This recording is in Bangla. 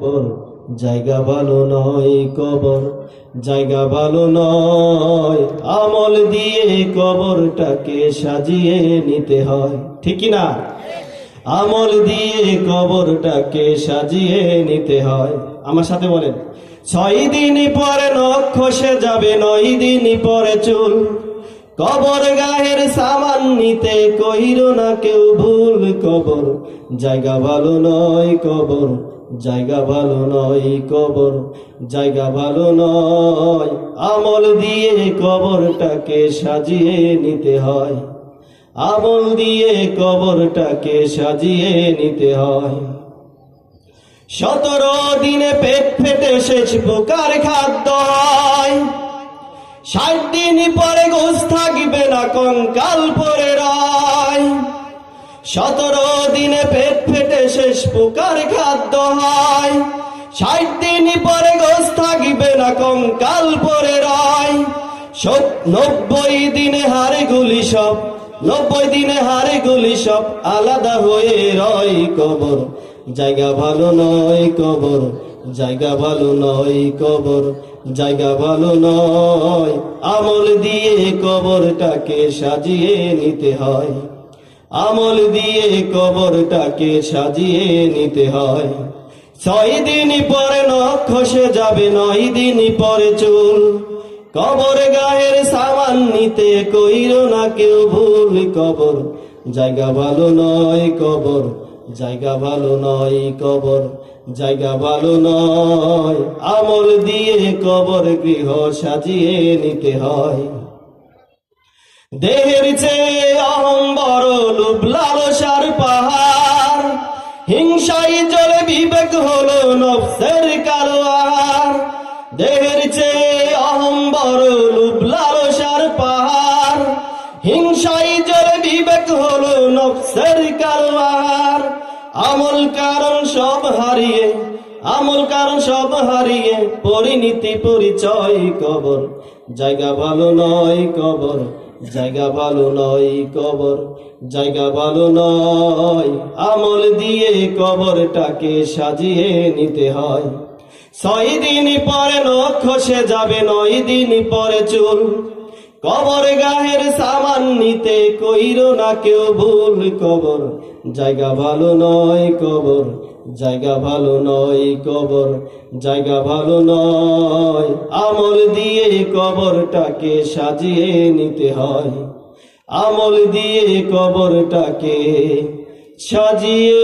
কবর। জায়গা ভালো নয় কবর, জায়গা ভালো নয়। আমল দিয়ে কবরটাকে সাজিয়ে নিতে হয়। ঠিক না আমল দিয়ে কবরটাকে সাজিয়ে নিতে হয়। আমার সাথে বলেন, ছয় দিন পরে নখ খসে যাবে, নয় দিন পরে চুল। কবর গায়ের সামান নিতে কইর না কেউ ভুল কবর। জায়গা ভালো নয় কবর জায়গা ভালো নয় কবর, জায়গা ভালো নয়। আমল দিয়ে কবরটাকে সাজিয়ে নিতে হয়। আমল দিয়ে কবরটাকে সাজিয়ে নিতে হয়। সতেরো দিনে পেট ফেটে শেষ পোকার খাদ্য হয় ষাট দিন পরে গোস থাকবে না কঙ্কাল পরে রায়। সতেরো দিনে পেট শেষ পোকার খাদ্য হয়। ষাট দিন পরে গোস থাকবে না কঙ্কাল পরে রায়। সত- নব্বই দিনে হারে গুলি সব, নব্বই দিনে হারে গুলি সব আলাদা হয়ে রয় কবর। জায়গা ভালো নয় কবর, জায়গা ভালো নয় কবর, জায়গা ভালো নয়। আমল দিয়ে কবরটাকে সাজিয়ে নিতে হয়। আমল দিয়ে কবরটাকে সাজিয়ে নিতে হয়। ছয় দিন পরে নখ খসে যাবে, নয় দিন পরে চুল। কবর গায়ের সামান নিতে কইর না কেউ ভুল কবর। জায়গা ভালো নয় কবর, জায়গা ভালো নয় কবর, জায়গা ভালো নয়। আমল দিয়ে কবর গৃহ সাজিয়ে নিতে হয়। দেহের চেয়ে অহং দেহের চেয়ে অহং বড় লোভ লালসার পাহাড়। হিংসাই জলে বিবেক হলো নফসের কারোয়ার আমল কারণ সব হারিয়ে, আমল কারণ সব হারিয়ে, পরিণীতি পরিচয় কবর। জায়গা ভালো নয় কবর, জায়গা ভালো নয় কবর। জায়গা ভালো নয়, আমল দিয়ে কবরটাকে সাজিয়ে নিতে হয়। ছয় দিন পরে নখ যাবে, নয় দিন পরে চুল। কবর গাহের সামান নিতে কইর না কেউ ভুল কবর। জায়গা ভালো নয় কবর, জায়গা ভালো নয় কবর, জায়গা ভালো নয়। আমল দিয়ে কবরটাকে সাজিয়ে নিতে হয়। আমল দিয়ে কবরটাকে সাজিয়ে